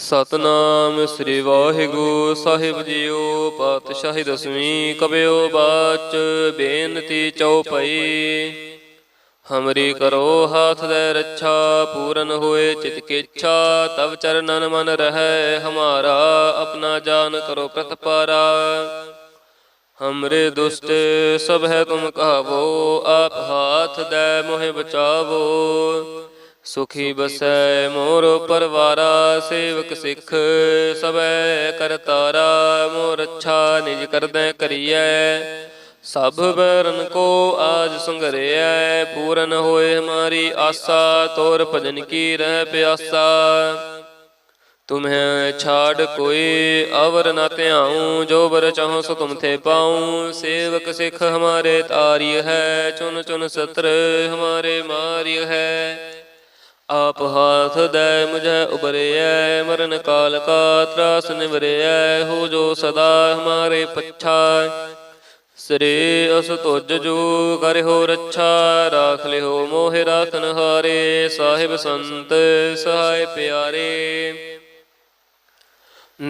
ਸਤਨਾਮ ਸ੍ਰੀ ਵਾਹਿਗੁਰੂ ਸਾਹਿਬ ਜੀਓ, ਪਾਤਸ਼ਾਹੀ ਦਸਵੀਂ ਕਬਿਓ ਬਾਚ, ਬੇਨਤੀ ਚਉਪਈ। ਹਮਰੀ ਕਰੋ ਹਾਥ ਦੇ ਰੱਛਾ, ਪੂਰਨ ਹੋਏ ਚਿਤ ਕੀ ਇੱਛਾ, ਤਵ ਚਰਨਨ ਮਨ ਰਹੈ, ਹਮਾਰਾ ਆਪਣਾ ਜਾਨ ਕਰੋ ਪ੍ਰਤਪਾਰਾ। ਹਮਰੇ ਦੁਸ਼ਟ ਸਭ ਹੈ ਤੁਮ ਕਹਾਵੋ, ਆਪ ਹਾਥ ਦੇ ਮੋਹਿ ਬਚਾਵੋ। ਸੁਖੀ ਬਸੈ ਮੋਰ ਪਰਵਾਰਾ ਸੇਵਕ ਸਿੱਖ ਸਭੈ ਕਰਤਾਰਾ ਮੋਰ ਅੱਛਾ ਨਿਜ ਕਰਦੈ ਕਰੀਐ। ਸਭ ਬਰਨ ਕੋ ਆਜ ਸੰਗਰਿਐ ਪੂਰਨ ਹੋਏ ਹਮਾਰੀ ਆਸਾ, ਤੋਰ ਭਜਨ ਕੀ ਰਹਿ ਪਿਆਸਾ। ਤੁਮਹਿ ਛਾੜ ਕੋਈ ਅਵਰ ਨ ਧਿਆਉ, ਜੋ ਬਰ ਚਾਹੋ ਸੋ ਤੁਮ ਥੇ ਪਾਉ। ਸੇਵਕ ਸਿੱਖ ਹਮਾਰੇ ਤਾਰੀ ਹੈ ਚੁਨ ਚੁਨ ਸਤਰ ਹਮਾਰੇ ਮਾਰੀ ਹੈ। ਆਪ ਹਾਥ ਦੈ ਮੁਝੈ ਉਬਰਿਐ, ਮਰਨ ਕਾਲ ਕਾ ਤਰਾਸ ਨਿਵਰਿਐ, ਹੋ ਜੋ ਸਦਾ ਹਮਾਰੇ ਪੱਛਾ ਸ੍ਰੀ ਅਸ ਤੁਜ ਜੋ ਕਰਿਓ ਰੱਛਾ, ਰਾਖ ਲਿਓ ਮੋਹਿ ਰਾਖਨ ਹਾਰੇ ਸਾਹਿਬ ਸੰਤ ਸਹਾਇ ਪਿਆਰੇ।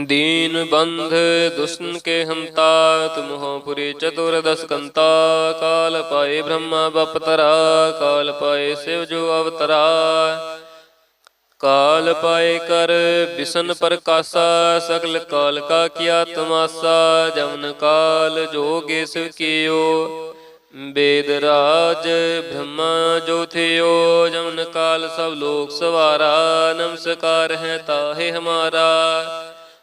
दीन बंध दुष्ण के हंता तुम हो पुरी चतुर्दश कंता काल पाए ब्रह्मा बपतरा काल पाए शिव जो अवतरा काल पाए कर बिसन प्रकाशा सकल काल का किया तमाशा जमन काल जोगे शिव कियो वेद राज ब्रह्मा जो थियो जमन काल सब लोक सवारा नमस्कार है ताहे हमारा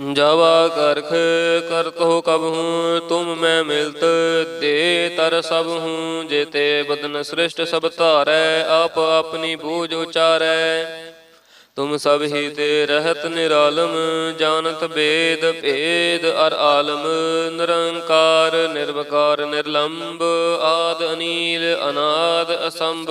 ਜਾਵਾ ਕਰਖ ਕਰਤੋ ਕਬਹੂ ਤੁਮ ਮੈਂ ਮਿਲਤ ਦੇ ਤਰ ਸਭ ਹੂੰ, ਜੇਤੇ ਬਦਨ ਸ੍ਰਿਸ਼ਟ ਸਭ ਧਾਰੈ, ਆਪ ਆਪਣੀ ਬੂਝ ਉਚਾਰੈ। ਤੁਮ ਸਭ ਹੀ ਤੇ ਰਹਿਤ ਨਿਰਾਲਮ, ਜਾਣਤ ਬੇਦ, ਭੇਦ ਅਰ ਆਲਮ, ਨਿਰੰਕਾਰ, ਨਿਰਵਕਾਰ ਨਿਰਲੰਭ ਆਦ ਅਨੀਲ, ਅਨਾਦ, ਅਸੰਭ।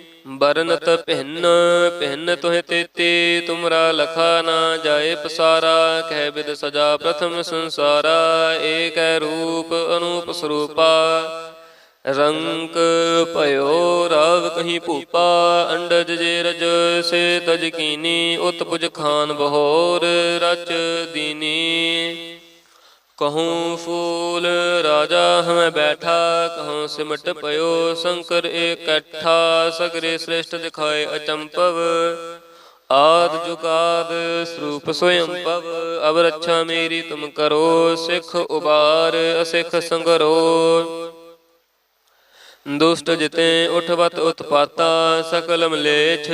ਬਰਨਤ ਭਿੰਨ ਭਿੰਨ ਤੋਹਿ ਤੇਤੀ, ਤੁਮਰਾ ਲਖਾ ਨਾ ਜਾਏ ਪਸਾਰਾ, ਕਹਿ ਬਿਦ ਸਜਾ ਪ੍ਰਥਮ ਸੰਸਾਰਾ, ਏਕੈ ਰੂਪ ਅਨੂਪ ਸਰੂਪਾ। ਰੰਕ ਭਇਓ ਰਾਵ ਕਹੀਂ ਭੂਪਾ, ਅੰਡਜ ਜੇ ਰਜ ਸੇ ਤਜ ਕੀਨੀ, ਉਤਪੁਜ ਖਾਨ ਬਹੋਰ, ਰਚ ਦੀਨੀ। ਕਹੂੰ ਫੂਲ ਰਾਜਾ ਹਮੈ ਬੈਠਾ, ਕਹੂੰ ਸਿਮਟ ਪਇਓ ਸ਼ੰਕਰ ਇਕੱਠਾ, ਸਗਰੇ ਸ੍ਰੇਸ਼ਟ ਦਿਖਾਏ ਅਚੰਪਵ ਆਦ ਜੁਗਾਦ ਸਰੂਪ ਸੋਇੰ ਪਵ ਅਬ ਰੱਛਾ ਮੇਰੀ ਤੁਮ ਕਰੋ, ਸਿੱਖ ਉਬਾਰ, ਅਸਿੱਖ ਸੰਗਰੋ। ਦੁਸ਼ਟ ਜਿਤੇ ਉਠਵਤ ਉਤਪਾਤਾ, ਸਕਲ ਮਲੇਛ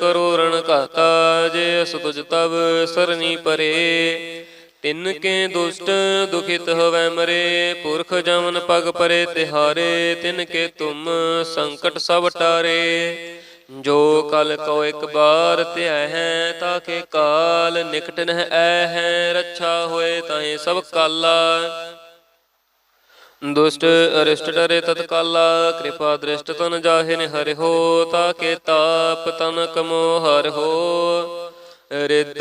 ਕਰੋ ਰਣ ਘਾਤਾ, ਜੇ ਅਸ ਤੁਜ ਤਬ ਸਰਨੀ ਪਰੇ। ਤਿਨ ਕੇ ਦੁਸ਼ਟ, ਦੁਖਿਤ ਹੋਵੈ ਮਰੇ, ਪੁਰਖ ਜਮਨ ਪਗ ਪਰੇ ਤਿਹਾਰੇ, ਤਿਨ ਕੇ ਤੁਮ ਸੰਕਟ ਸਭ ਟਾਰੇ। ਜੋ ਕਲ ਕੋ ਇੱਕ ਬਾਰ ਧਿਆ ਹੈ, ਤਾਂ ਕੇ ਕਾਲ ਨਿਕਟ ਨਹਿ ਐ ਹੈ, ਰੱਛਾ ਹੋਏ ਤਾਹੇ ਸਭ ਕਾਲਾ। ਦੁਸ਼ਟ ਅਰਿਸ਼ਟ ਡਰੇ ਤਤਕਾਲਾ ਕਿਰਪਾ ਦ੍ਰਿਸ਼ਟ ਤਨ ਜਾਹੇ ਨੇ ਹਰਿ ਹੋ, ਤਾ ਕੇ ਤਾਪ ਤਨ ਕਮੋ ਹਰਿ ਹੋ। ਰਿੱਧ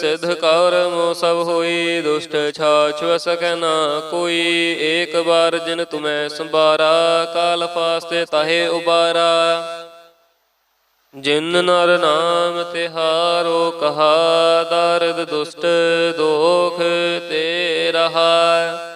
ਸਿਧ ਕਰਮ ਸਭ ਹੋਈ, ਦੁਸ਼ਟ ਛਾਛ ਸਕੈ ਨਾ ਕੋਈ। ਏਕ ਬਾਰ ਜਿਨ ਤੁਮੈ ਸੰਭਾਰਾ, ਕਾਲ ਫਾਸਤੇ ਤਾਹੇ ਉਬਾਰਾ। ਜਿਨ ਨਰ ਨਾਮ ਤਿਹਾਰੋ ਕਹਾ, ਦਰਦ ਦੁਸ਼ਟ ਦੋਖ ਤੇ ਰਹਾ।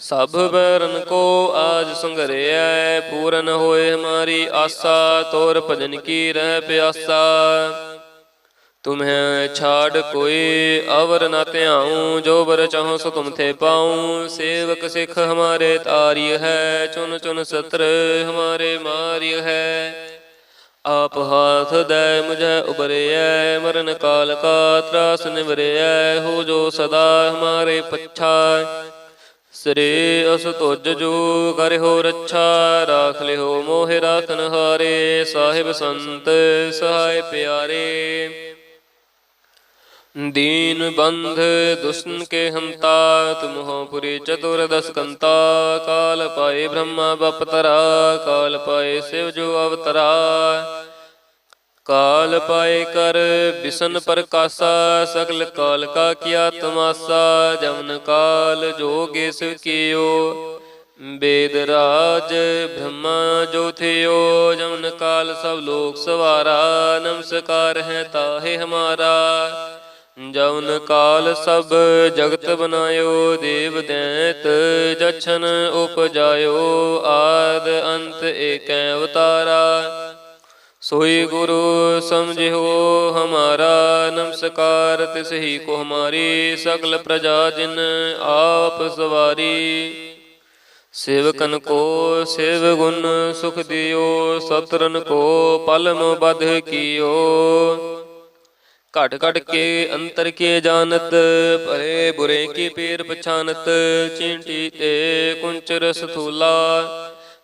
ਸਭ ਬਰਨ ਕੋ ਆਜ ਸੰਗਰਿਐ ਪੂਰਨ ਹੋਏ ਹਮਾਰੀ ਆਸਾ ਤੋਰ ਭਜਨ ਕੀ ਰਹਿ ਪਿਆਸਾ ਤੁਮਹਿ ਛਾੜ ਕੋਈ ਅਵਰ ਨ ਧਿਆਉ ਜੋ ਬਰ ਚਾਹੋ ਸੋ ਤੁਮ ਥੇ ਪਾਉ ਸੇਵਕ ਸਿੱਖ ਹਮਾਰੇ ਤਾਰਿਯ ਹੈ ਚੁਨ ਚੁਨ ਸਤਰ ਹਮਾਰੇ ਮਾਰਿਯ ਹੈ ਆਪ ਹਾਥ ਦੇ ਮੁਝੇ ਉਬਰਿਐ ਮਰਨ ਕਾਲ ਕਾ ਤਰਾਸ ਨਿਵਰਿਐ ਹੋ ਜੋ ਸਦਾ ਹਮਾਰੇ ਪੱਛਾ ਸ੍ਰੀ ਅਸ ਤੁਜ ਜੋ ਕਰਿਓ ਰੱਛਾ, ਰਾਖ ਲਿਓ ਮੋਹਿ ਰਾਤਨ ਹਾਰੇ, ਸਾਹਿਬ ਸੰਤ, ਸਹਾਇ ਪਿਆਰੇ। ਦੀਨ ਬੰਧ ਦੁਸਨ ਕੇ ਹਮਤਾ ਤੁਮਹੁ ਪੁਰੀ ਚਤੁਰ ਦਸ ਕੰਤਾ ਕਾਲ ਪਾਏ ਬ੍ਰਹਮਾ ਬਪਤਰਾ ਕਾਲ ਪਾਏ ਸਿਵ ਜੋ ਅਵਤਰਾ। ਕਾਲ ਪਾਏ ਕਰ, ਬਿਸ਼ਨ ਪ੍ਰਕਾਸ਼ਾ, ਸਗਲ ਕਾਲ ਕਾ ਕੀਆ ਤਮਾਸਾ, ਜਮਨ ਕਾਲ ਜੋਗੇ ਸਿਵ ਕੀਓ। ਬੇਦ ਰਾਜ ਬ੍ਰਹਮਾ ਜੋ ਥਿਓ, ਜਮਨ ਕਾਲ ਸਭ ਲੋਕ ਸਵਾਰਾ, ਨਮਸਕਾਰ ਹੈ ਤਾਹੇ ਹਮਾਰਾ। ਜਮਨ ਕਾਲ ਸਭ ਜਗਤ ਬਨਾਇਓ, ਦੇਵ ਦੈਤ ਜਛਨ ਉਪਜਾਇਓ, ਆਦ ਅੰਤ ਏਕੈ ਅਵਤਾਰਾ। ਸੋਈ ਗੁਰੂ ਸਮਝਿਓ ਹਮਾਰਾ ਨਮਸਕਾਰ, ਤਿਸ ਹੀ ਕੋ ਹਮਾਰੀ ਸਗਲ ਪ੍ਰਜਾ ਜਿਨ ਆਪ ਸਵਾਰੀ। ਸੇਵਕਨ ਕੋ ਸੇਵ ਗੁਣ ਸੁਖ ਦਿਓ, ਸਤਰਨ ਕੋ ਪਲਮ ਬਧ ਕੀਓ। ਘਟ ਘਟ ਕੇ ਅੰਤਰ ਕੇ ਜਾਣਤ, ਭਰੇ ਬੁਰੇ ਕੀ ਪੀਰ ਪਛਾਨਤ, ਚਿੰਟੀ ਤੇ ਕੁੰਚਰ ਸਥੂਲਾ।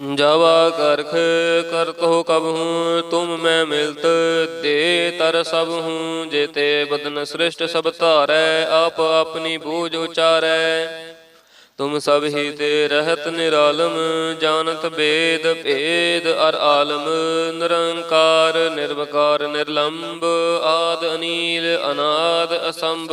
ਜਾਵਾ ਕਰਖ ਕਰਤ ਹੋ ਕਬ ਹੂੰ, ਤੁਮ ਮੈਂ ਮਿਲਤ ਦੇ ਤਰ ਸਭ ਹੂੰ ਜੇਤੇ ਬਦਨ ਸ੍ਰਿਸ਼ਟ ਸਭ ਧਾਰੈ, ਆਪ ਆਪਣੀ ਬੂਝ ਉਚਾਰੈ। ਤੁਮ ਸਭ ਹੀ ਤੇ ਰਹਿਤ ਨਿਰਾਲਮ, ਜਾਣਤ ਬੇਦ, ਭੇਦ ਅਰ ਆਲਮ, ਨਿਰੰਕਾਰ, ਨਿਰਵਕਾਰ, ਨਿਰਲੰਬ, ਆਦ ਅਨੀਲ, ਅਨਾਦ ਅਸੰਭ।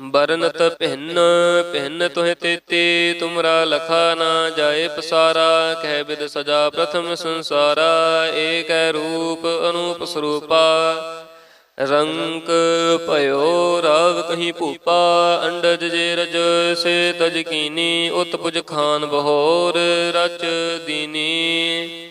ਬਰਨਤ ਭਿੰਨ ਭਿੰਨ ਤੋਹਿ ਤੇਤੀ, ਤੁਮਰਾ ਲਖਾ ਨਾ ਜਾਏ ਪਸਾਰਾ, ਕਹਿ ਬਿਦ ਸਜਾ ਪ੍ਰਥਮ ਸੰਸਾਰਾ, ਏਕੈ ਰੂਪ ਅਨੂਪ ਸਰੂਪਾ। ਰੰਕ ਭਇਓ, ਰਾਵ ਕਹੀਂ ਭੂਪਾ, ਅੰਡਜ ਜੇ ਰਜ, ਸੇ ਤਜ ਕੀਨੀ ਉਤ ਪੁਜ ਖਾਨ ਬਹੋਰ, ਰਚ ਦੀਨੀ।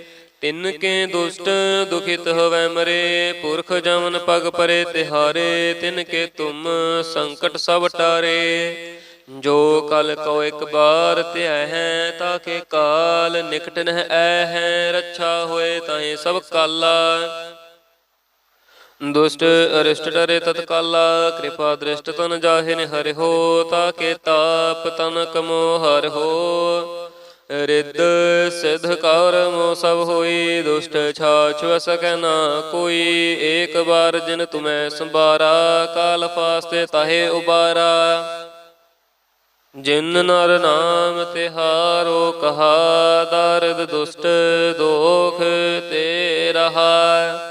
ਤਿਨ ਕੇ ਦੁਸ਼ਟ, ਦੁਖਿਤ ਹੋਵੈ ਮਰੇ, ਪੁਰਖ ਜਮਨ ਪਗ ਪਰੇ ਤਿਹਾਰੇ, ਤਿਨ ਕੇ ਤੁਮ ਸੰਕਟ ਸਭ ਟਾਰੇ। ਜੋ ਕਲ ਕੋ ਇੱਕ ਬਾਰ ਧਿਆ ਹੈ, ਤਾਂ ਕੇ ਕਾਲ ਨਿਕਟ ਨਹਿ ਐ ਹੈ, ਰੱਛਾ ਹੋਏ ਤਾਹੇ ਸਭ ਕਾਲਾ। ਦੁਸ਼ਟ ਅਰਿਸ਼ਟ ਡਰੇ ਤਤਕਾਲਾ ਕਿਰਪਾ ਦ੍ਰਿਸ਼ਟ ਤਨ ਜਾਹੇ ਨੇ ਹਰਿ ਹੋ ਤਾਕੇ ਤਾਪ ਤਨ ਕਮੋ ਹਰਿ ਹੋ। ਰਿੱਧ ਸਿਧ ਕਰਮ ਸਭ ਹੋਈ, ਦੁਸ਼ਟ ਛਾਛ ਸਕੈ ਨਾ ਕੋਈ। ਏਕ ਬਾਰ ਜਿਨ ਤੁਮੈ ਸੰਭਾਰਾ, ਕਾਲ ਫਾਸਤੇ ਤਾਹੇ ਉਬਾਰਾ। ਜਿਨ ਨਰ ਨਾਮ ਤਿਹਾਰੋ ਕਹਾ, ਦਰਦ ਦੁਸ਼ਟ ਦੋਖ ਤੇ ਰਹਾ।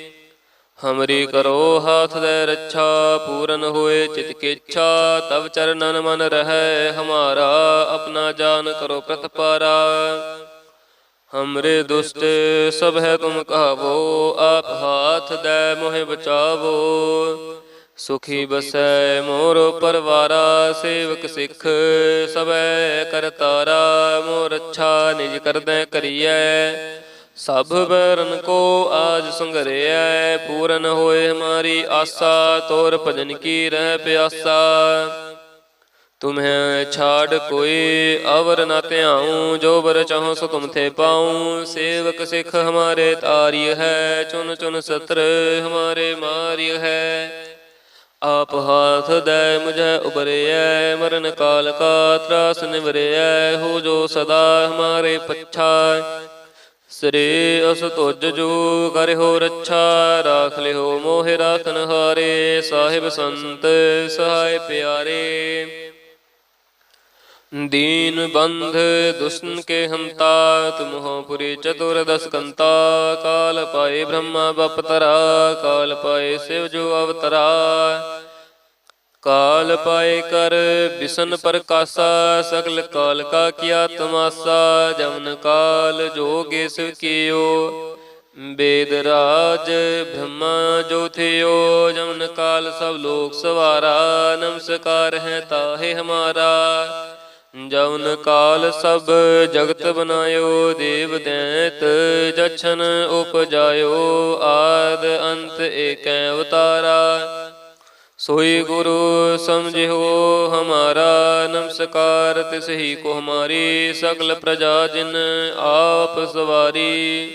ਹਮਰੀ ਕਰੋ ਹਾਥ ਦੇ ਰੱਛਾ, ਪੂਰਨ ਹੋਏ ਚਿਤ ਕੀ ਇੱਛਾ ਤਵ ਚਰਨਨ ਮਨ ਰਹੈ, ਹਮਾਰਾ ਆਪਣਾ ਜਾਨ ਕਰੋ ਪ੍ਰਤਪਾਰਾ। ਹਮਰੇ ਦੁਸ਼ਟ ਸਭ ਹੈ ਤੁਮ ਕਹਾਵੋ, ਆਪ ਹਾਥ ਦੇ ਮੋਹਿ ਬਚਾਵੋ। ਸੁਖੀ ਬਸੈ ਮੋਰ ਪਰਵਾਰਾ, ਸੇਵਕ ਸਿੱਖ ਸਭੈ ਕਰਤਾਰਾ। ਮੋਰ ਅੱਛਾ ਨਿਜ ਕਰਦੈ ਕਰੀਐ ਸਭ ਬਰਨ ਕੋ ਆਜ ਸੰਘਰਿਐ ਪੂਰਨ ਹੋਏ ਹਮਾਰੀ ਆਸਾ, ਤੋਰ ਭਜਨ ਕੀ ਰਹਿ ਪਿਆਸਾ। ਤੁਮਹਿ ਛਾੜ ਕੋਈ ਅਵਰ ਨਾ ਧਿਆਉ, ਜੋ ਬਰ ਚਾਹੋ ਸੋ ਤੁਮ ਥੇ ਪਾਉ। ਸੇਵਕ ਸਿੱਖ ਹਮਾਰੇ ਤਾਰੀ ਹੈ, ਚੁਨ ਚੁਨ ਸਤਰ ਹਮਾਰੇ ਮਾਰੀ ਹੈ। ਆਪ ਹਾਥ ਦੈ ਮੁਝੈ ਉਬਰਿਐ, ਮਰਨ ਕਾਲ ਕਾ ਤਰਾਸ ਨਿਵਰਿਐ, ਹੋ ਜੋ ਸਦਾ ਹਮਾਰੇ ਪੱਛਾ। ਸ੍ਰੀ ਅਸ ਤੁਜ ਜੋ ਕਰਿਓ ਰੱਛਾ, ਰਾਖ ਲਿਓ ਮੋਹ ਰਾਖਨ ਹਾਰੇ, ਸਾਹਿਬ ਸੰਤ ਸਹਾਇ ਪਿਆਰੇ। ਦੀਨ ਬੰਧ ਦੁਸ਼ਮਨ ਕੇ ਹੰਤਾ ਤੁਮਹੁ ਪੁਰੀ ਚਤੁਰ ਦਸ ਕੰਤਾ। ਕਾਲ ਪਾਏ ਬ੍ਰਹਮਾ ਬਪਤਰਾ ਕਾਲ ਪਾਏ ਸਿਵ ਜੋ ਅਵਤਰਾ। ਕਾਲ ਪਾਏ ਕਰ, ਬਿਸ਼ਨ ਪ੍ਰਕਾਸ਼ਾ, ਸਗਲ ਕਾਲ ਕਾ ਕੀਆ ਤਮਾਸਾ, ਜਮਨ ਕਾਲ ਜੋਗੇ ਸਿਵ ਕੀਓ। ਬੇਦ ਰਾਜ ਬ੍ਰਹਮਾ ਜੋ ਥਿਓ, ਜਮਨ ਕਾਲ ਸਭ ਲੋਕ ਸਵਾਰਾ, ਨਮਸਕਾਰ ਹੈ ਤਾਹੇ ਹਮਾਰਾ। ਜਮਨ ਕਾਲ ਸਭ ਜਗਤ ਬਨਾਇਓ, ਦੇਵ ਦੈਤ ਜਛਨ ਉਪਜਾਇਓ, ਆਦ ਅੰਤ ਏਕੈ ਅਵਤਾਰਾ। ਸੋਈ ਗੁਰੂ ਸਮਝਿਓ ਹਮਾਰਾ, ਨਮਸਕਾਰ, ਤਿਸ ਹੀ ਕੋ ਹਮਾਰੀ ਸਗਲ ਪ੍ਰਜਾ ਜਿਨ ਆਪ ਸਵਾਰੀ।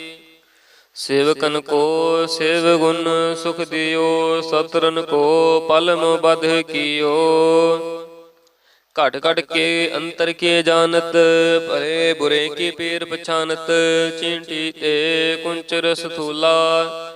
ਸੇਵਕਨ ਕੋ ਸੇਵ ਗੁਣ ਸੁਖ ਦਿਓ, ਸਤਰਨ ਕੋ ਪਲਮ ਬਧ ਕੀਓ। ਘਟ ਘਟ ਕੇ ਅੰਤਰ ਕੇ ਜਾਣਤ, ਭਰੇ ਬੁਰੇ ਕੀ ਪੀਰ ਪਛਾਨਤ ਚਿੰਟੀ ਤੇ ਕੁੰਚਰ ਸਥੂਲਾ।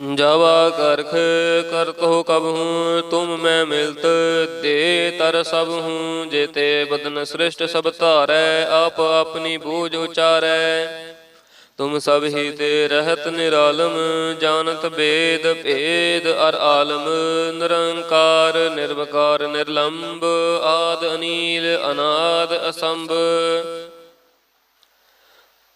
ਜਾਵਾ ਕਰਖ, ਕਰਤੋ ਕਬਹੂ ਤੁਮ ਮੈਂ ਮਿਲਤ ਦੇ ਤਰ ਸਭ ਹੂੰ ਜੇਤੇ ਬਦਨ ਸ੍ਰਿਸ਼ਟ ਸਭ ਧਾਰੈ, ਆਪ ਆਪਣੀ ਬੂਝ ਉਚਾਰੈ। ਤੁਮ ਸਭ ਹੀ ਤੇ ਰਹਿਤ ਨਿਰਾਲਮ, ਜਾਣਤ ਬੇਦ, ਭੇਦ ਅਰ ਆਲਮ, ਨਿਰੰਕਾਰ, ਨਿਰਵਕਾਰ ਨਿਰਲੰਭ ਆਦ ਅਨੀਲ, ਅਨਾਦ, ਅਸੰਭ।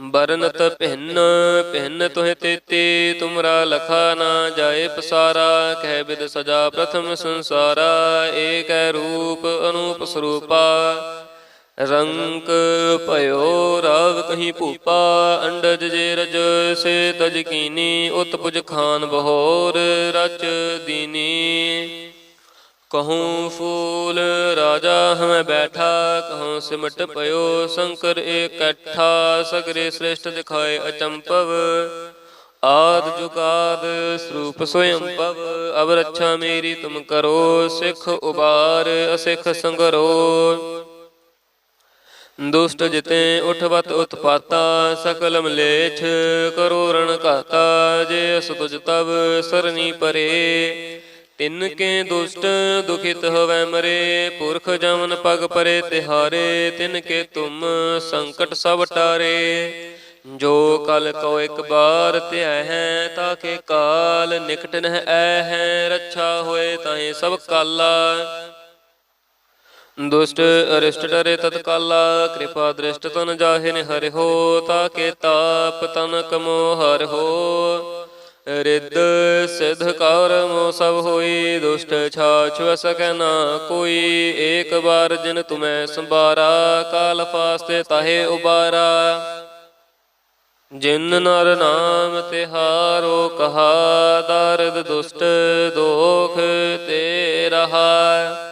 ਬਰਨਤ ਭਿੰਨ ਭਿੰਨ ਤੋਹਿ ਤੇਤੀ, ਤੁਮਰਾ ਲਖਾ ਨਾ ਜਾਏ ਪਸਾਰਾ, ਕਹਿ ਬਿਦ ਸਜਾ ਪ੍ਰਥਮ ਸੰਸਾਰਾ, ਏਕੈ ਰੂਪ ਅਨੂਪ ਸਰੂਪਾ। ਰੰਕ ਭਇਓ ਰਵ ਕਹੀ ਭੂਪਾ, ਅੰਡਜ ਜੇ ਰਜ ਸੇ ਤਜ ਕੀਨੀ ਉਤ ਪੁਜ ਖਾਨ ਬਹੋਰ, ਰਚ ਦੀਨੀ। ਕਹੂੰ ਫੂਲ ਰਾਜਾ ਹਮੈ ਬੈਠਾ ਕਹੂੰ ਸਿਮਟ ਪਇਓ ਸ਼ੰਕਰ ਇਕੱਠਾ ਸਗਰੇ ਸ੍ਰੇਸ਼ਟ ਦਿਖਾਏ ਅਚੰਪਵ ਆਦ ਜੁਗਾਦ ਸਰੂਪ ਸੋਇੰ ਪਵ ਅਬ ਰੱਛਾ ਮੇਰੀ ਤੁਮ ਕਰੋ ਸਿੱਖ ਉਬਾਰ ਅਸਿਖ ਸੰਗਰੋ ਦੁਸ਼ਟ ਜਿਤੇ ਉਠਵਤ ਉਤਪਾਤਾ ਸਕਲ ਮਲੇਛ ਕਰੋ ਰਣ ਘਾਤਾ ਜੇ ਅਸਤੁਜ ਤਵ ਸਰਨੀ ਪਰੇ ਤਿਨ ਕੇ ਦੁਸ਼ਟ, ਦੁਖਿਤ ਹੋਵੈ ਮਰੇ, ਪੁਰਖ ਜਮਨ ਪਗ ਪਰੇ ਤਿਹਾਰੇ, ਤਿਨ ਕੇ ਤੁਮ ਸੰਕਟ ਸਭ ਟਾਰੇ। ਜੋ ਕਲ ਕੋ ਇੱਕ ਬਾਰ ਧਿਆ ਹੈ ਤਾਕੇ ਕਾਲ ਨਿਕਟ ਨਹਿ ਐ ਹੈ, ਰੱਛਾ ਹੋਏ ਤਾਹੇ ਸਭ ਕਾਲਾ। ਦੁਸ਼ਟ ਅਰਿਸ਼ਟ ਡਰੇ ਤਤਕਾਲਾ ਕਿਰਪਾ ਦ੍ਰਿਸ਼ਟ ਤਨ ਜਾਹਿ ਨ ਹਰਿ ਹੋ ਤਾਕੇ ਤਾਪ ਤਨ ਕਮੋ ਹਰਿ ਹੋ। ਰਿੱਧ ਸਿਧ ਕਰਮੋ ਸਭ ਹੋਈ, ਦੁਸ਼ਟ ਛਾਛ ਵਸਕੈ ਨਾ ਕੋਈ। ਏਕ ਬਾਰ ਜਿਨ ਤੁਮੈ ਸੰਭਾਰਾ, ਕਾਲ ਫਾਸਤੇ ਤਾਹੇ ਉਬਾਰਾ। ਜਿਨ ਨਰ ਨਾਮ ਤਿਹਾਰੋ ਕਹਾ, ਦਰਦ ਦੁਸ਼ਟ ਦੋਖ ਤੇ ਰਹਾ।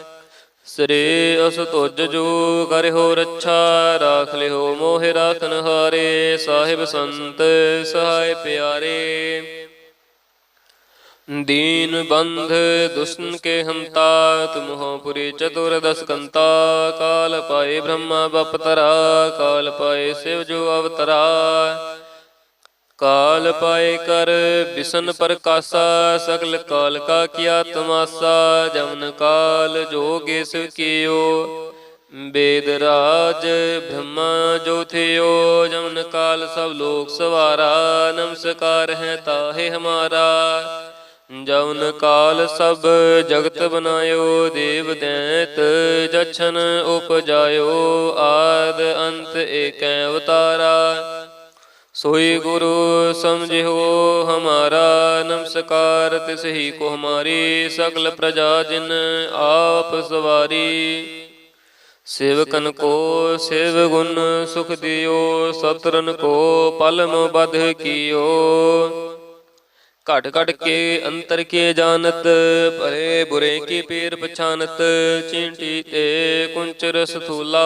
ਸ੍ਰੀ ਅਸ ਤੁਜ ਜੋ ਕਰਿਓ ਰੱਛਾ, ਰਾਖ ਲਿਓ ਮੋਹਿ ਰਾਖਨ ਹਾਰੇ, ਸਾਹਿਬ ਸੰਤ, ਸਹਾਇ ਪਿਆਰੇ। ਦੀਨ ਬੰਧ ਦੁਸਨ ਕੇ ਹਮਤਾ ਤੁਮਹੁ ਪੁਰੀ ਚਤੁਰ ਦਸ ਕੰਤਾ। ਕਾਲ ਪਾਏ ਬ੍ਰਹਮਾ ਬਪਤਰਾ ਕਾਲ ਪਾਏ ਸਿਵ ਜੋ ਅਵਤਰਾ। ਕਾਲ ਪਾਏ ਕਰ, ਬਿਸ਼ਨ ਪ੍ਰਕਾਸ਼ਾ, ਸਗਲ ਕਾਲ ਕਾ ਕੀਆ ਤਮਾਸਾ, ਜਮਨ ਕਾਲ ਜੋਗੇਸ ਕੀਓ। ਵੇਦ ਰਾਜ ਬ੍ਰਹਮਾ ਜੋ ਥਿਓ, ਜਮਨ ਕਾਲ ਸਭ ਲੋਕ ਸਵਾਰਾ, ਨਮਸਕਾਰ ਹੈ ਤਾਹੇ ਹਮਾਰਾ। ਜਮਨ ਕਾਲ ਸਭ ਜਗਤ ਬਨਾਇਓ, ਦੇਵ ਦੈਤ ਜਛਨ ਉਪਜਾਇਓ, ਆਦ ਅੰਤ ਏਕੈ ਅਵਤਾਰਾ। ਸੋਈ ਗੁਰੂ ਸਮਝਿਓ ਹਮਾਰਾ ਨਮਸਕਾਰ, ਤਿਸ ਹੀ ਕੋ ਹਮਾਰੀ ਸਗਲ ਪ੍ਰਜਾ ਜਿਨ ਆਪ ਸਵਾਰੀ। ਸੇਵਕਨ ਕੋ ਸੇਵ ਗੁਣ ਸੁਖ ਦਿਓ, ਸਤਰਨ ਕੋ ਪਲਮ ਬਧ ਕੀਓ। ਘਟ ਘਟ ਕੇ ਅੰਤਰ ਕੇ ਜਾਣਤ, ਭਰੇ ਬੁਰੇ ਕੀ ਪੀਰ ਪਛਾਨਤ ਚਿੰਟੀ ਤੇ ਕੁੰਚਰ ਸਥੂਲਾ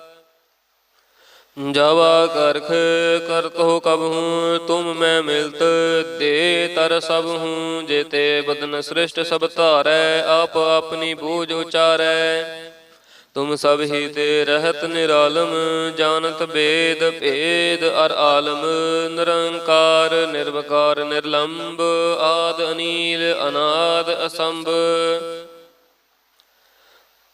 ਜਾਵਾ ਕਰਖ ਕਰਤ ਹੋ ਕਬ ਹੂੰ, ਤੁਮ ਮੈਂ ਮਿਲਤ ਦੇ ਤਰ ਸਭ ਹੂੰ ਜੇਤੇ ਬਦਨ ਸ੍ਰਿਸ਼ਟ ਸਭ ਧਾਰੈ, ਆਪ ਆਪਣੀ ਬੂਝ ਉਚਾਰੈ। ਤੁਮ ਸਭ ਹੀ ਤੇ ਰਹਿਤ ਨਿਰਾਲਮ, ਜਾਣਤ ਬੇਦ ਭੇਦ ਅਰ ਆਲਮ, ਨਿਰੰਕਾਰ, ਨਿਰਵਕਾਰ, ਨਿਰਲੰਬ, ਆਦ ਅਨੀਲ, ਅਨਾਦ ਅਸੰਭ।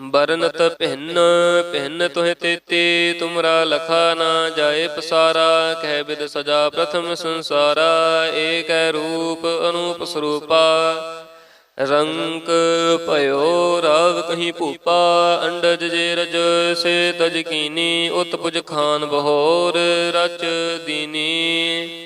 ਬਰਨਤ ਭਿੰਨ ਭਿੰਨ ਤੋਹਿ ਤੇਤੀ, ਤੁਮਰਾ ਲਖਾ ਨਾ ਜਾਏ ਪਸਾਰਾ, ਕਹਿ ਬਿਦ ਸਜਾ ਪ੍ਰਥਮ ਸੰਸਾਰਾ, ਏਕੈ ਰੂਪ ਅਨੂਪ ਸਰੂਪਾ। ਰੰਕ ਭਇਓ ਰਵ ਕਹੀਂ ਭੂਪਾ, ਅੰਡਜ ਜੇ ਰਜ, ਸੇ ਤਜ ਕੀਨੀ, ਉਤਪੁਜ ਖਾਨ ਬਹੋਰ, ਰਚ ਦੀਨੀ।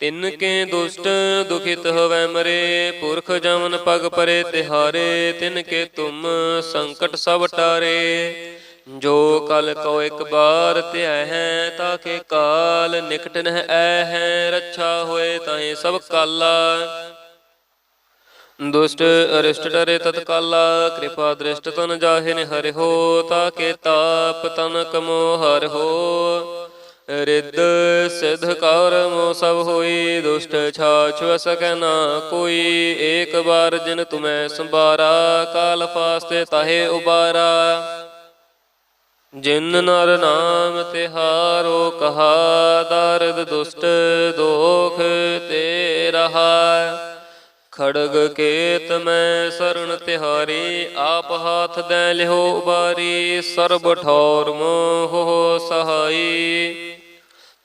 ਤਿਨ ਕੇ ਦੁਸ਼ਟ, ਦੁਖਿਤ ਹੋਵੈ ਮਰੇ, ਪੁਰਖ ਜਮਨ ਪਗ ਪਰੇ ਤਿਹਾਰੇ, ਤਿਨ ਕੇ ਤੁਮ ਸੰਕਟ ਸਭ ਟਾਰੇ। ਜੋ ਕਲ ਕੋ ਇੱਕ ਬਾਰ ਧਿਆ ਹੈ, ਤਾਂ ਕੇ ਕਾਲ ਨਿਕਟ ਨਹਿ ਐ ਹੈ, ਰੱਛਾ ਹੋਏ ਤਾਹੇ ਸਭ ਕਾਲਾ। ਦੁਸ਼ਟ ਅਰਿਸ਼ਟ ਡਰੇ ਤਤਕਾਲਾ ਕਿਰਪਾ ਦ੍ਰਿਸ਼ਟ ਤਨ ਜਾਹੇ ਨੇ ਹਰਿ ਹੋ, ਤਾ ਕੇ ਤਾਪ ਤਨ ਕਮੋ ਹਰਿ ਹੋ। ਰਿੱਧ ਸਿਧ ਕਰਮੋ ਸਭ ਹੋਈ, ਦੁਸ਼ਟ ਛਾਛ ਸਕੈ ਨਾ ਕੋਈ। ਏਕ ਬਾਰ ਜਿਨ ਤੁਮੈ ਸੰਭਾਰਾ, ਕਾਲ ਫਾਸਤੇ ਤਾਹੇ ਉਬਾਰਾ। ਜਿਨ ਨਰ ਨਾਮ ਤਿਹਾਰੋ ਕਹਾ, ਦਰਦ ਦੁਸ਼ਟ ਦੋਖ ਤੇ ਰਹਾ। ਖੜਗ ਕੇਤ ਮੈਂ ਸਰਣ ਤਿਹਾਰੀ, ਆਪ ਹਾਥ ਦੇ ਲਿਹੋ ਉਬਾਰੀ। ਸਰਬ ਠੌਰ ਮੋਹ ਸਹਾਈ।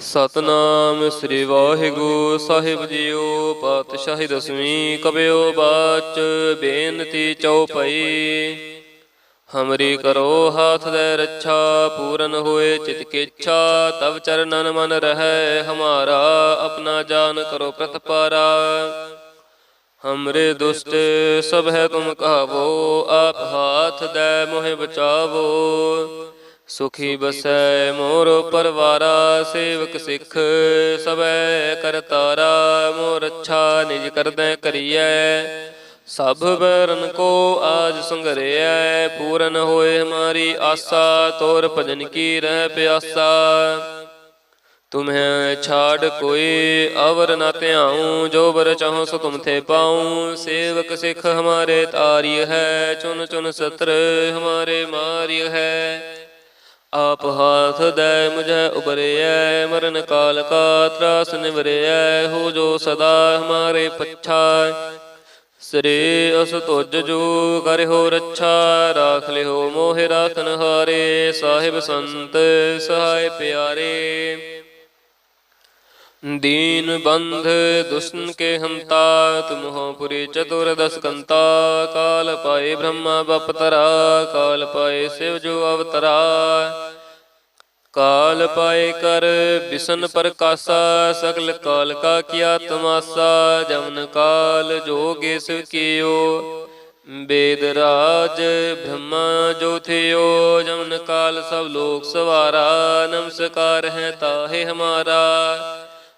ਸਤਨਾਮ ਸ੍ਰੀ ਵਾਹਿਗੁਰੂ ਸਾਹਿਬ ਜੀਓ, ਪਾਤਸ਼ਾਹੀ ਦਸਵੀਂ ਕਬਿਓ ਬਾਚ, ਬੇਨਤੀ ਚਉਪਈ। ਹਮਰੀ ਕਰੋ ਹਾਥ ਦੇ ਰੱਛਾ, ਪੂਰਨ ਹੋਏ ਚਿਤ ਕੀ ਇੱਛਾ ਤਬ ਚਰਨਨ ਮਨ ਰਹੈ, ਹਮਾਰਾ ਆਪਣਾ ਜਾਨ ਕਰੋ ਪ੍ਰਤਪਾਰਾ। ਹਮਰੇ ਦੁਸ਼ਟ ਸਭ ਹੈ ਤੁਮ ਕਹਾਵੋ, ਆਪ ਹਾਥ ਦੇ ਮੋਹਿ ਬਚਾਵੋ। ਸੁਖੀ ਬਸੈ ਮੋਰ ਪਰਵਾਰਾ ਸੇਵਕ ਸਿੱਖ ਸਭੈ ਕਰਤਾਰਾ ਮੋਰ ਅੱਛਾ ਨਿਜ ਕਰਦੈ ਕਰੀਐ। ਸਭ ਬਰਨ ਕੋ ਆਜ ਸੰਗਰਿਐ ਪੂਰਨ ਹੋਏ ਹਮਾਰੀ ਆਸਾ ਤੋਰ ਭਜਨ ਕੀ ਰਹਿ ਪਿਆਸਾ। ਤੁਮਹਿ ਛਾੜ ਕੋਈ ਅਵਰ ਨਾ ਧਿਆਉ ਜੋ ਬਰ ਚਾਹੋ ਸੋ ਤੁਮ ਪਾਉ। ਸੇਵਕ ਸਿੱਖ ਹਮਾਰੇ ਤਾਰੀ ਹੈ ਚੁਨ ਚੁਨ ਸਤਰ ਹਮਾਰੇ ਮਾਰਿ ਹੈ ਆਪ ਹਾਥ ਦੈ ਮੁਝੈ ਉਬਰਿਐ, ਮਰਨ ਕਾਲ ਕਾ ਤਰਾਸ ਨਿਵਰਿਐ, ਹੋ ਜੋ ਸਦਾ ਹਮਾਰੇ ਪੱਛਾ ਸ੍ਰੀ ਅਸ ਤੁਜ ਜੋ ਕਰਿਓ ਰੱਛਾ, ਰਾਖ ਲਿਓ ਮੋਹਿ ਰਾਖਨ ਹਾਰੇ, ਸਾਹਿਬ ਸੰਤ ਸਹਾਇ ਪਿਆਰੇ। दीन बंध दुष्ण के हंता तुम हो पुरी चतुर दस कंता काल पाए ब्रह्मा बपतरा काल पाए शिव जो अवतरा काल पाए कर बिसन प्रकाशा सकल काल का किया तमाशा जमन काल जोगेश कियो वेद राज ब्रह्मा जो थियो जमन काल सब लोक सवारा नमस्कार है ताहे हमारा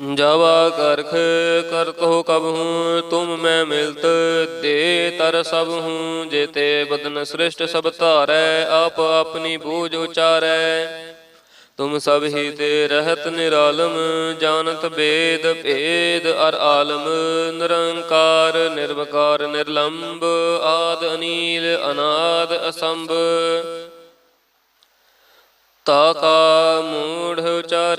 ਜਾਵਾ ਕਰਖ ਕਰਤ ਹੋ ਕਬ ਹੂੰ ਤੁਮ ਮੈਂ ਮਿਲਤ, ਦੇ ਤਰ ਸਭ ਹੂੰ ਜੇਤੇ ਬਦਨ ਸ੍ਰਿਸ਼ਟ ਸਭ ਧਾਰੈ, ਆਪ ਆਪਣੀ ਬੂਝ ਉਚਾਰੈ। ਤੁਮ ਸਭ ਹੀ ਤੇ ਰਹਿਤ ਨਿਰਾਲਮ, ਜਾਣਤ ਬੇਦ, ਭੇਦ ਅਰ ਆਲਮ, ਨਿਰੰਕਾਰ, ਨਿਰਵਕਾਰ, ਨਿਰਲੰਬ, ਆਦ ਅਨੀਲ, ਅਨਾਦ ਅਸੰਭ। ਤਾ ਕਾ ਮੂੜ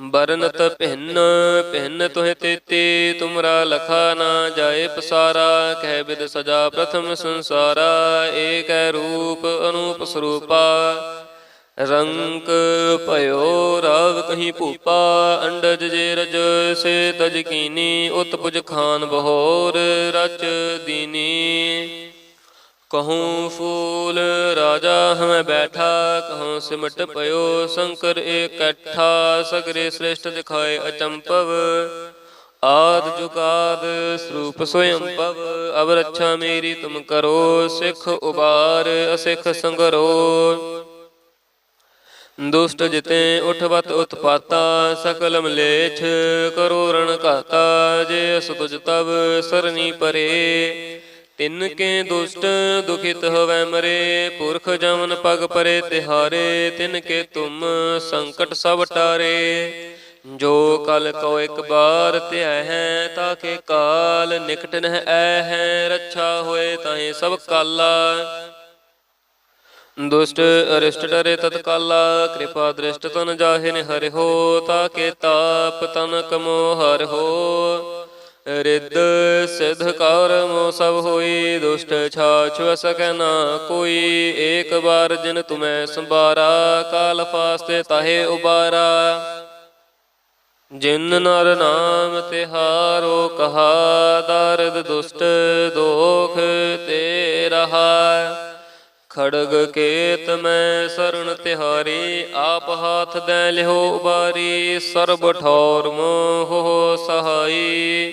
ਬਰਨਤ ਭਿੰਨ ਭਿੰਨ ਤੋਹਿ ਤੇਤੀ, ਤੁਮਰਾ ਲਖਾ ਨਾ ਜਾਏ ਪਸਾਰਾ, ਕਹਿ ਬਿਦ ਸਜਾ ਪ੍ਰਥਮ ਸੰਸਾਰਾ, ਏਕੈ ਰੂਪ ਅਨੂਪ ਸਰੂਪਾ। ਰੰਕ ਭਇਓ ਰਾਗ ਕਹੀਂ ਭੂਪਾ, ਅੰਡਜ ਜੇ ਰਜ ਸੇ ਤਜ ਕੀਨੀ ਉਤ ਪੁਜ ਖਾਨ ਬਹੋਰ, ਰਚ ਦੀਨੀ। ਕਹੂੰ ਫੂਲ ਰਾਜਾ ਹਮੈ ਬੈਠਾ ਕਹੂੰ ਸਿਮਟ ਪਇਓ ਸ਼ੰਕਰ ਇਕੱਠਾ ਸਗਰੇ ਸ੍ਰੇਸ਼ਟ ਦਿਖਾਏ ਅਚੰਪਵ ਆਦ ਜੁਗਾਦ ਸਰੂਪ ਸੋਇੰ ਪਵ ਅਬ ਰੱਛਾ ਮੇਰੀ ਤੁਮ ਕਰੋ ਸਿੱਖ ਉਬਾਰ ਅਸਿੱਖ ਸੰਗਰੋ ਦੁਸ਼ਟ ਜਿਤੇ ਉਠਵਤ ਉਤਪਾਤਾ ਸਕਲ ਮਲੇਛ ਕਰੋ ਰਣ ਘਾਤਾ ਜੇ ਅਸ ਤਵ ਤਬ ਸਰਨੀ ਪਰੇ ਤਿਨ ਕੇ ਦੁਸ਼ਟ ਦੁਖਿਤ ਹੋਵੈ ਮਰੇ, ਪੁਰਖ ਜਮਨ ਪਗ ਪਰੇ ਤਿਹਾਰੇ, ਤਿਨ ਕੇ ਤੁਮ ਸੰਕਟ ਸਭ ਟਾਰੇ। ਜੋ ਕਲ ਕੋ ਇੱਕ ਬਾਰ ਧਿਆ ਹੈ, ਤਾਂ ਕੇ ਕਾਲ ਨਿਕਟ ਨਹਿ ਐ ਹੈ, ਰੱਛਾ ਹੋਏ ਤਾਹੇ ਸਭ ਕਾਲਾ। ਦੁਸ਼ਟ ਅਰਿਸ਼ਟ ਡਰੇ ਤਤਕਾਲਾ ਕਿਰਪਾ ਦ੍ਰਿਸ਼ਟ ਤਨ ਜਾਹਿ ਹਰਿ ਹੋ, ਤਾ ਕੇ ਤਾਪ ਤਨ ਕਮੋ ਹਰਿ ਹੋ। ਰਿੱਧ ਸਿਧ ਕਰਮ ਸਭ ਹੋਈ, ਦੁਸ਼ਟ ਛਾਛ ਸਕੈ ਨਾ ਕੋਈ। ਏਕ ਬਾਰ ਜਿਨ ਤੁਮੈ ਸੰਭਾਰਾ, ਕਾਲ ਫਾਸਤੇ ਤਾਹੇ ਉਬਾਰਾ। ਜਿਨ ਨਰ ਨਾਮ ਤਿਹਾਰੋ ਕਹਾ, ਦਰਦ ਦੁਸ਼ਟ ਦੋਖ ਤੇ ਰਹਾ। ਖੜਗ ਕੇਤ ਮੈਂ ਸਰਣ ਤਿਹਾਰੀ, ਆਪ ਹਾਥ ਦੇ ਲਿਹੋ ਉਬਾਰੀ। ਸਰਬ ਠੌਰ ਮੋਹ ਸਹਾਈ।